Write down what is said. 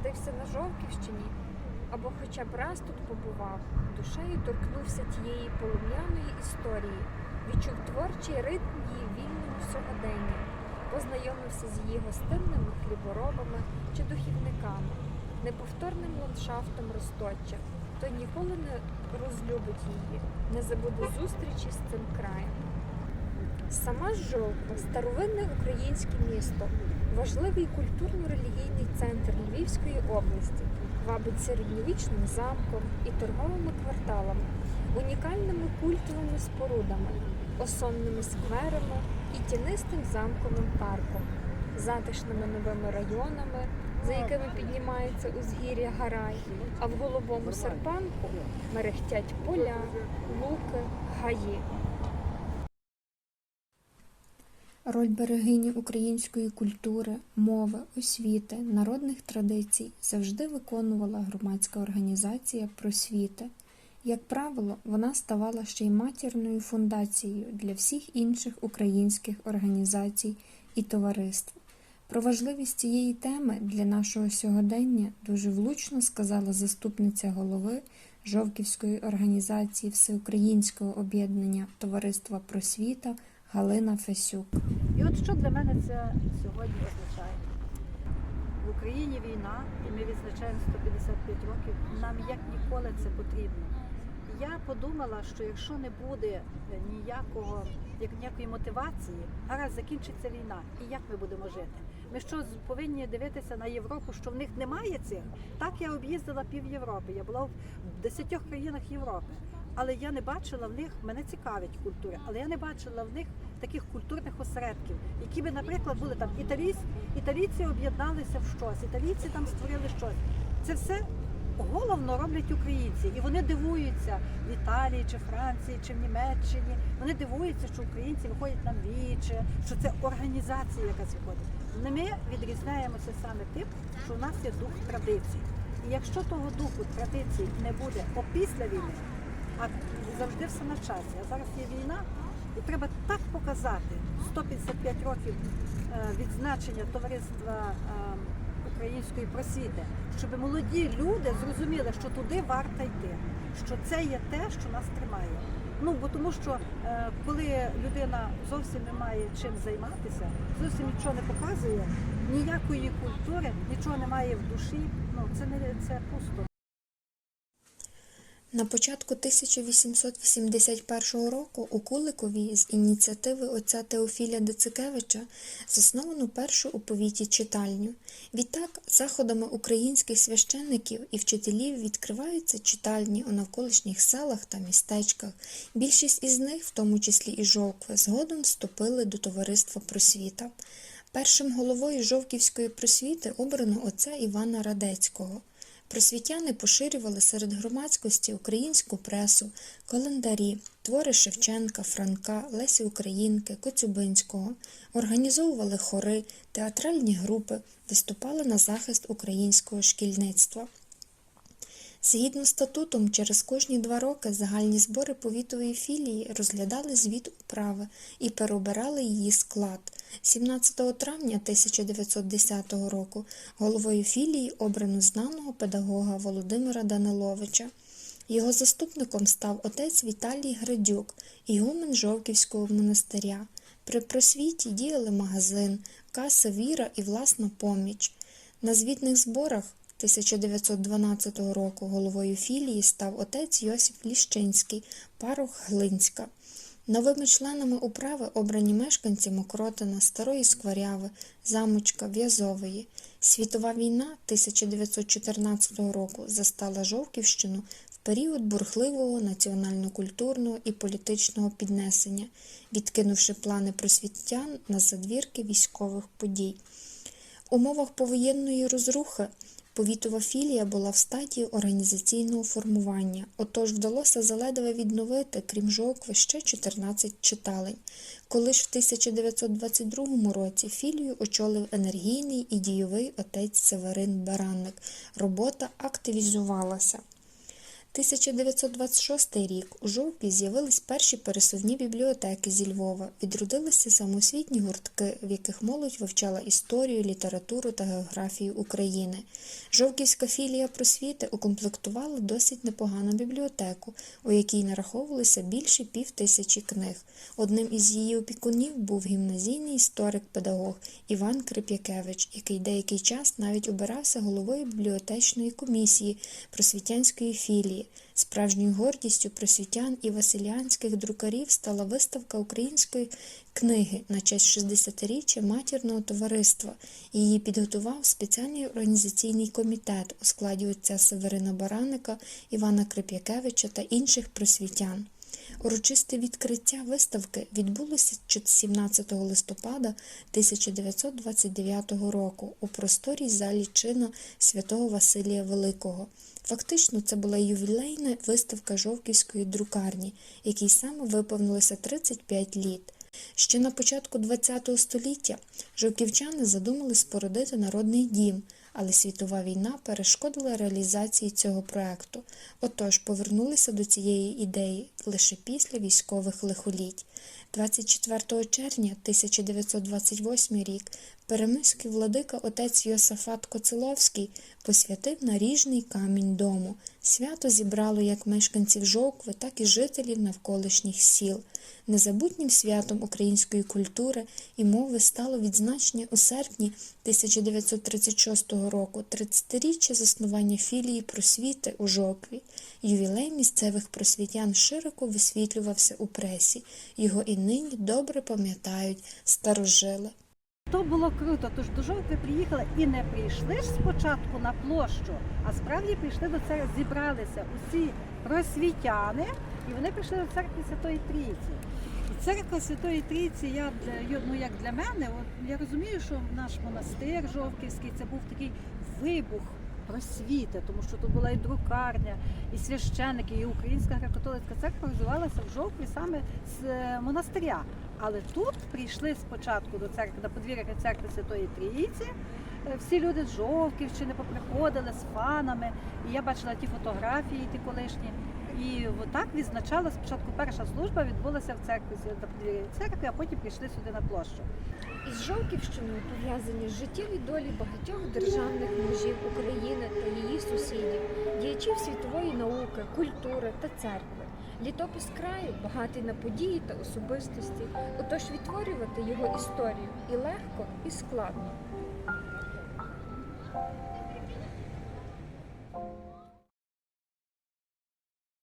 народився на Жовківщині або хоча б раз тут побував, душею торкнувся тієї полум'яної історії, відчув творчий ритм її вільному сьогоденні, познайомився з її гостинними хліборобами чи духівниками, неповторним ландшафтом Росточчя, то ніколи не розлюбить її, не забуде зустрічі з цим краєм. Сама ж Жовква – старовинне українське місто, важливий культурно-релігійний центр Львівської області, вабить середньовічним замком і торговими кварталами, унікальними культовими спорудами, осонними скверами і тінистим замковим парком, затишними новими районами, за якими піднімається узгір'я Гарай, а в голубому серпанку мерехтять поля, луки, гаї. Роль берегині української культури, мови, освіти, народних традицій завжди виконувала громадська організація просвіти. Як правило, вона ставала ще й матірною фундацією для всіх інших українських організацій і товариств. Про важливість цієї теми для нашого сьогодення дуже влучно сказала заступниця голови Жовківської організації Всеукраїнського об'єднання Товариства Просвіта Галина Фесюк. І от що для мене це сьогодні означає? В Україні війна, і ми відзначаємо 155 років. Нам як ніколи це потрібно. Я подумала, що якщо не буде ніякого, як ніякої мотивації, гаразд закінчиться війна. І як ми будемо жити? Ми що повинні дивитися на Європу, що в них немає цих? Так я об'їздила пів Європи. Я була в 10 країнах Європи. Але я не бачила в них, мене цікавить культура, але я не бачила в них таких культурних осередків, які би, наприклад, були там італійсь, італійці об'єдналися в щось, італійці там створили щось. Це все головно роблять українці, і вони дивуються в Італії чи Франції чи в Німеччині. Вони дивуються, що українці виходять на віче, що це організація якась виходить. Ми відрізняємося саме тим, що у нас є дух традицій. І якщо того духу традицій не буде опісля війни, а завжди все на часі. А зараз є війна, і треба так показати 155 років е, відзначення товариства е, української просвіти, щоб молоді люди зрозуміли, що туди варто йти, що це є те, що нас тримає. Ну бо тому, що е, коли людина зовсім не має чим займатися, зовсім нічого не показує, ніякої культури, нічого немає в душі. Ну це не це пусто. На початку 1881 року у Куликові з ініціативи отця Теофіля Децикевича засновано першу у повіті читальню. Відтак, заходами українських священників і вчителів відкриваються читальні у навколишніх селах та містечках. Більшість із них, в тому числі і Жовкви, згодом вступили до товариства просвіта. Першим головою Жовківської просвіти обрано отця Івана Радецького. Просвітяни поширювали серед громадськості українську пресу, календарі, твори Шевченка, Франка, Лесі Українки, Коцюбинського, організовували хори, театральні групи, виступали на захист українського шкільництва. Згідно статутом, через кожні два роки загальні збори повітової філії розглядали звіт управи і переобирали її склад. 17 травня 1910 року головою філії обрано знаного педагога Володимира Даниловича. Його заступником став отець Віталій Градюк, ігумен Жовківського монастиря. При просвіті діяли магазин, каса Віра і власна поміч. На звітних зборах 1912 року головою філії став отець Йосиф Ліщинський, парох Глинська. Новими членами управи обрані мешканці Мокротина, Старої Скваряви, Замочка, В'язової. Світова війна 1914 року застала Жовківщину в період бурхливого національно-культурного і політичного піднесення, відкинувши плани просвітян на задвірки військових подій. В умовах повоєнної розрухи повітова філія була в стадії організаційного формування, отож вдалося заледве відновити, крім Жокви, ще 14 читалень. Коли ж в 1922 році філію очолив енергійний і дійовий отець Северин Баранник, робота активізувалася. 1926 рік у Жовкві з'явились перші пересувні бібліотеки зі Львова, відродилися самоосвітні гуртки, в яких молодь вивчала історію, літературу та географію України. Жовківська філія просвіти укомплектувала досить непогану бібліотеку, у якій нараховувалося більше пів тисячі книг. Одним із її опікунів був гімназійний історик-педагог Іван Крип'якевич, який деякий час навіть обирався головою бібліотечної комісії просвітянської філії. Справжньою гордістю просвітян і василянських друкарів стала виставка української книги на честь 60-річчя матірного товариства. Її підготував спеціальний організаційний комітет у складі отця Северина Бараника, Івана Крип'якевича та інших просвітян. Урочисте відкриття виставки відбулося 17 листопада 1929 року у просторій залі чина святого Василія Великого. Фактично, це була ювілейна виставка Жовківської друкарні, якій саме виповнилося 35 літ. Ще на початку ХХ століття жовківчани задумали спорудити народний дім, але світова війна перешкодила реалізації цього проекту. Отож повернулися до цієї ідеї лише після військових лихоліть. 24 червня 1928 рік перемиський владика отець Йосафат Коцеловський посвятив наріжний камінь дому. Свято зібрало як мешканців Жовкви, так і жителів навколишніх сіл. Незабутнім святом української культури і мови стало відзначення у серпні 1936 року 30-річчя заснування філії просвіти у Жокві. Ювілей місцевих просвітян широко висвітлювався у пресі. Його і нині добре пам'ятають старожили. То було круто, тож до жовтви приїхали і не прийшли ж спочатку на площу, а справді прийшли до церкви, зібралися усі просвітяни, і вони прийшли до церкви Святої Трійці. І церква Святої Трійці, я ну як для мене, от я розумію, що наш монастир Жовківський це був такий вибух просвіти, тому що тут була і друкарня, і священники, і Українська греко-католицька церква розвивалася в Жовкві саме з е, монастиря. Але тут прийшли спочатку до церкви, на подвір'я церкви Святої Трійці. Е, Всі люди з Жовківщини поприходили з фанами. І я бачила ті фотографії, ті колишні. І отак відзначала спочатку перша служба відбулася в церкві церкви, а потім прийшли сюди на площу. Із Жовківщиною пов'язані життєві долі багатьох державних мужів України та її сусідів, діячів світової науки, культури та церкви. Літопис краю багатий на події та особистості, отож відтворювати його історію і легко, і складно.